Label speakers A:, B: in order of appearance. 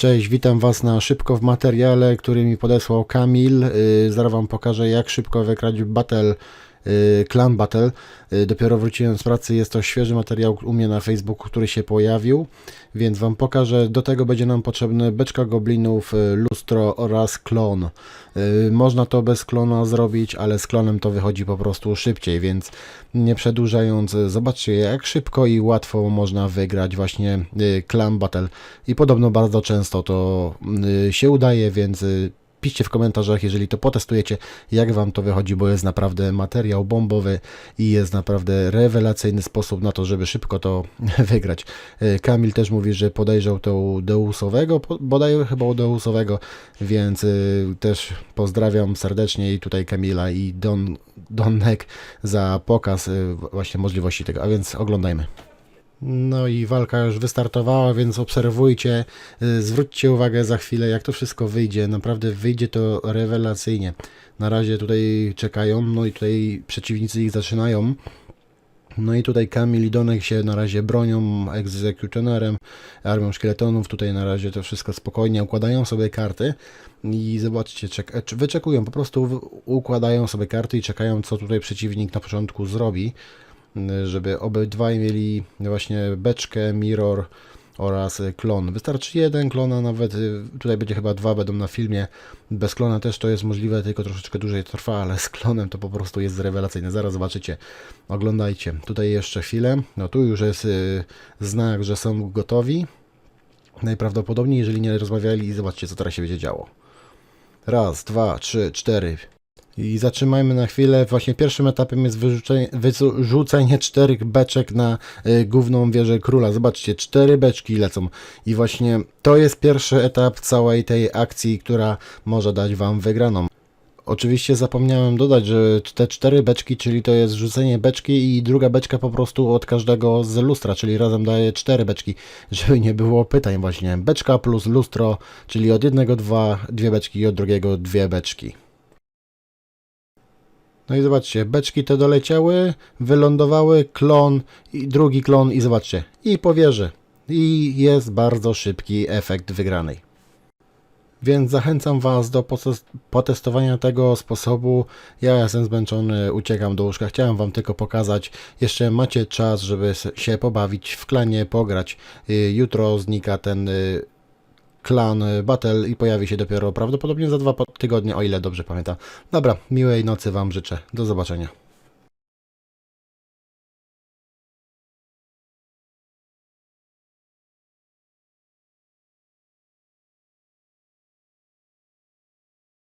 A: Cześć, witam Was na szybko w materiale, który mi podesłał Kamil. Yy, zaraz Wam pokażę, jak szybko wygrać battle, yy, clan battle. Yy, dopiero wróciłem z pracy, jest to świeży materiał u mnie na Facebooku, który się pojawił, więc Wam pokażę. Do tego będzie nam potrzebne beczka goblinów, yy, lustro oraz klon. Można to bez klona zrobić, ale z klonem to wychodzi po prostu szybciej, więc nie przedłużając, zobaczcie jak szybko i łatwo można wygrać właśnie clan battle. I podobno bardzo często to y, się udaje, więc y, piszcie w komentarzach, jeżeli to potestujecie, jak Wam to wychodzi, bo jest naprawdę materiał bombowy i jest naprawdę rewelacyjny sposób na to, żeby szybko to wygrać. Y, Kamil też mówi, że podejrzał to Deusowego, bodaj chyba u Deusowego, więc y, też pozdrawiam serdecznie i tutaj Kamila i Don, Donek za pokaz y, właśnie możliwości tego, a więc oglądajmy. No i walka już wystartowała, więc obserwujcie, y, zwróćcie uwagę za chwilę, jak to wszystko wyjdzie. Naprawdę wyjdzie to rewelacyjnie. Na razie tutaj czekają, no i tutaj przeciwnicy ich zaczynają. No i tutaj Kamil i Donek się na razie bronią egzekutorem, armią szkieletonów. Tutaj na razie to wszystko spokojnie układają sobie karty i zobaczcie, czek- e, wyczekują, po prostu układają sobie karty i czekają, co tutaj przeciwnik na początku zrobi żeby obydwaj mieli właśnie beczkę, mirror oraz klon. Wystarczy jeden klon, a nawet y, tutaj będzie chyba dwa będą na filmie. Bez klona też to jest możliwe, tylko troszeczkę dłużej trwa, ale z klonem to po prostu jest rewelacyjne. Zaraz zobaczycie. Oglądajcie. Tutaj jeszcze chwilę. No tu już jest y, znak, że są gotowi. Najprawdopodobniej, jeżeli nie rozmawiali, zobaczcie co teraz się będzie działo. Raz, dwa, trzy, cztery, i zatrzymajmy na chwilę. Właśnie pierwszym etapem jest wyrzucenie, czterech beczek na y, główną wieżę króla. Zobaczcie, cztery beczki lecą. I właśnie to jest pierwszy etap całej tej akcji, która może dać Wam wygraną. Oczywiście zapomniałem dodać, że te cztery beczki, czyli to jest rzucenie beczki i druga beczka po prostu od każdego z lustra, czyli razem daje cztery beczki, żeby nie było pytań właśnie. Beczka plus lustro, czyli od jednego dwa, dwie beczki i od drugiego dwie beczki. No i zobaczcie, beczki te doleciały, wylądowały, klon i drugi klon i zobaczcie, i po wieży. I jest bardzo szybki efekt wygranej. Więc zachęcam Was do potes- potestowania tego sposobu. Ja jestem zmęczony, uciekam do łóżka. Chciałem Wam tylko pokazać. Jeszcze macie czas, żeby się pobawić w klanie, pograć. Y, Jutro znika ten y, klan y, Battle i pojawi się dopiero prawdopodobnie za dwa tygodnie, o ile dobrze pamiętam. Dobra, miłej nocy Wam życzę. Do zobaczenia.